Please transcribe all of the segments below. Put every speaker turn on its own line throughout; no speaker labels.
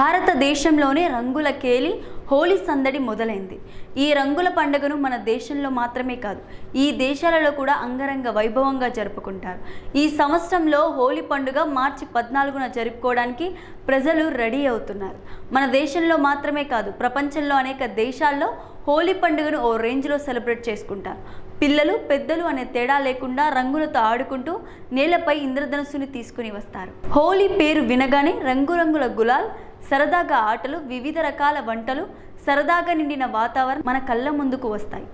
భారతదేశంలోనే రంగుల కేలి హోలీ సందడి మొదలైంది. ఈ రంగుల పండుగను మన దేశంలో మాత్రమే కాదు ఈ దేశాలలో కూడా అంగరంగ వైభవంగా జరుపుకుంటారు. ఈ సంవత్సరంలో హోలీ పండుగ మార్చి పద్నాలుగున జరుపుకోవడానికి ప్రజలు రెడీ అవుతున్నారు. మన దేశంలో మాత్రమే కాదు ప్రపంచంలో అనేక దేశాల్లో హోలీ పండుగను ఓ రేంజ్లో సెలబ్రేట్ చేసుకుంటారు. పిల్లలు పెద్దలు అనే తేడా లేకుండా రంగులతో ఆడుకుంటూ నేలపై ఇంద్రధనుస్సుని తీసుకుని వస్తారు. హోలీ పేరు వినగానే రంగురంగుల గులాల్ సరదాగా ఆటలు వివిధ రకాల వంటలు సరదాగా నిండిన వాతావరణం మన కళ్ళ ముందుకు వస్తాయి.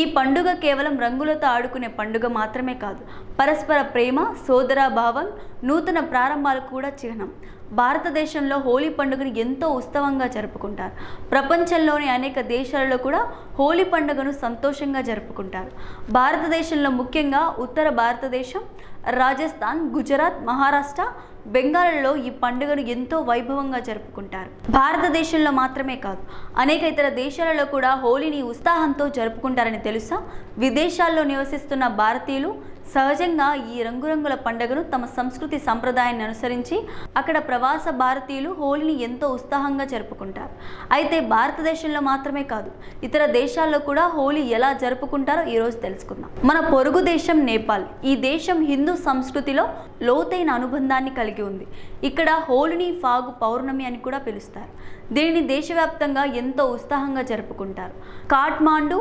ఈ పండుగ కేవలం రంగులతో ఆడుకునే పండుగ మాత్రమే కాదు పరస్పర ప్రేమ సోదరాభావం నూతన ప్రారంభాలకు కూడా చిహ్నం. భారతదేశంలో హోలీ పండుగను ఎంతో ఉత్సవంగా జరుపుకుంటారు. ప్రపంచంలోని అనేక దేశాలలో కూడా హోలీ పండుగను సంతోషంగా జరుపుకుంటారు. భారతదేశంలో ముఖ్యంగా ఉత్తర భారతదేశం రాజస్థాన్ గుజరాత్ మహారాష్ట్ర బెంగాల్లో ఈ పండుగను ఎంతో వైభవంగా జరుపుకుంటారు. భారతదేశంలో మాత్రమే కాదు అనేక ఇతర దేశాలలో కూడా హోలీని ఉత్సాహంతో జరుపుకుంటారని తెలుసా? విదేశాల్లో నివసిస్తున్న భారతీయులు సహజంగా ఈ రంగురంగుల పండుగను తమ సంస్కృతి సంప్రదాయాన్ని అనుసరించి అక్కడ ప్రవాస భారతీయులు హోలీని ఎంతో ఉత్సాహంగా జరుపుకుంటారు. అయితే భారతదేశంలో మాత్రమే కాదు ఇతర దేశాల్లో కూడా హోలీ ఎలా జరుపుకుంటారో ఈరోజు తెలుసుకుందాం. మన పొరుగు దేశం నేపాల్ ఈ దేశం హిందూ సంస్కృతిలో లోతైన అనుబంధాన్ని కలిగి ఉంది. ఇక్కడ హోలీని ఫాగు పౌర్ణమి అని కూడా పిలుస్తారు. దీనిని దేశవ్యాప్తంగా ఎంతో ఉత్సాహంగా జరుపుకుంటారు. కాట్మాండు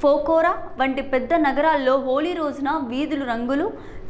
ఫోకోరా వంటి పెద్ద నగరాల్లో హోలీ రోజున వీధులు రంగులు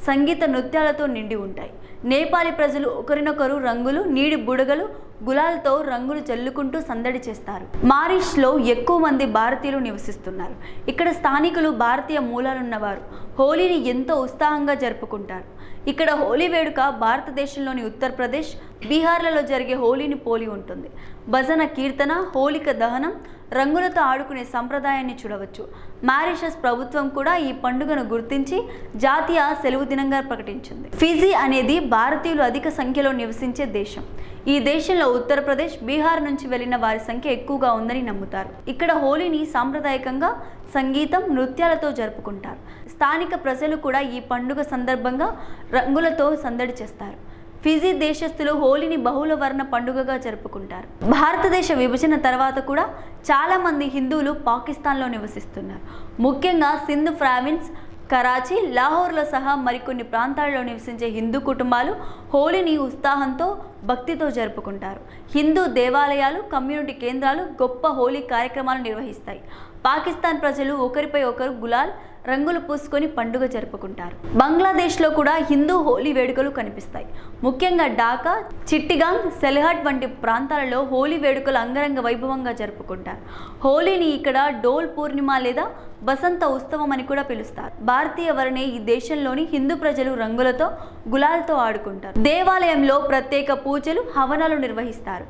సంగీత నృత్యాలతో నిండి ఉంటాయి. నేపాలి ప్రజలు ఒకరినొకరు రంగులు నీడి బుడగలు గులాలతో రంగులు చల్లుకుంటూ సందడి చేస్తారు. మారిష్లో ఎక్కువ మంది భారతీయులు నివసిస్తున్నారు. ఇక్కడ స్థానికులు భారతీయ మూలాలున్నవారు. హోలీని ఎంతో ఉత్సాహంగా జరుపుకుంటారు. ఇక్కడ హోలీ వేడుక భారతదేశంలోని ఉత్తరప్రదేశ్ బీహార్లలో జరిగే హోలీని పోలి ఉంటుంది. భజన కీర్తన హోలిక దహనం రంగులతో ఆడుకునే సంప్రదాయాన్ని చూడవచ్చు. మారిషస్ ప్రభుత్వం కూడా ఈ పండుగను గుర్తించి జాతీయ సెలవు దినంగా ప్రకటించింది. ఫిజీ అనేది భారతీయులు అధిక సంఖ్యలో నివసించే దేశం. ఈ దేశంలో ఉత్తరప్రదేశ్ బీహార్ నుంచి వెళ్ళిన వారి సంఖ్య ఎక్కువగా ఉందని నమ్ముతారు. ఇక్కడ హోలీని సాంప్రదాయకంగా సంగీతం నృత్యాలతో జరుపుకుంటారు. స్థానిక ప్రజలు కూడా ఈ పండుగ సందర్భంగా రంగులతో సందడి చేస్తారు. ఫిజీ దేశస్థులు హోలీని బహుళ వర్ణ పండుగగా జరుపుకుంటారు. భారతదేశ విభజన తర్వాత కూడా చాలామంది హిందువులు పాకిస్తాన్లో నివసిస్తున్నారు. ముఖ్యంగా సింధు ప్రావిన్స్ కరాచీ లాహోర్లో సహా మరికొన్ని ప్రాంతాల్లో నివసించే హిందూ కుటుంబాలు హోలీని ఉత్సాహంతో భక్తితో జరుపుకుంటారు. హిందూ దేవాలయాలు కమ్యూనిటీ కేంద్రాలు గొప్ప హోలీ కార్యక్రమాలు నిర్వహిస్తాయి. పాకిస్తాన్ ప్రజలు ఒకరిపై ఒకరు గులాల్ రంగులు పూసుకొని పండుగ జరుపుకుంటారు. బంగ్లాదేశ్లో కూడా హిందూ హోలీ వేడుకలు కనిపిస్తాయి. ముఖ్యంగా ఢాకా చిట్టిగాంగ్ సెల్హాట్ వంటి ప్రాంతాలలో హోలీ వేడుకలు అంగరంగ వైభవంగా జరుపుకుంటారు. హోలీని ఇక్కడ డోల్ పూర్ణిమ లేదా వసంత ఉత్సవం అని కూడా పిలుస్తారు. భారతీయ వరణే ఈ దేశంలోని హిందూ ప్రజలు రంగులతో గులాలతో ఆడుకుంటారు. దేవాలయంలో ప్రత్యేక పూజలు హవనాలు నిర్వహిస్తారు.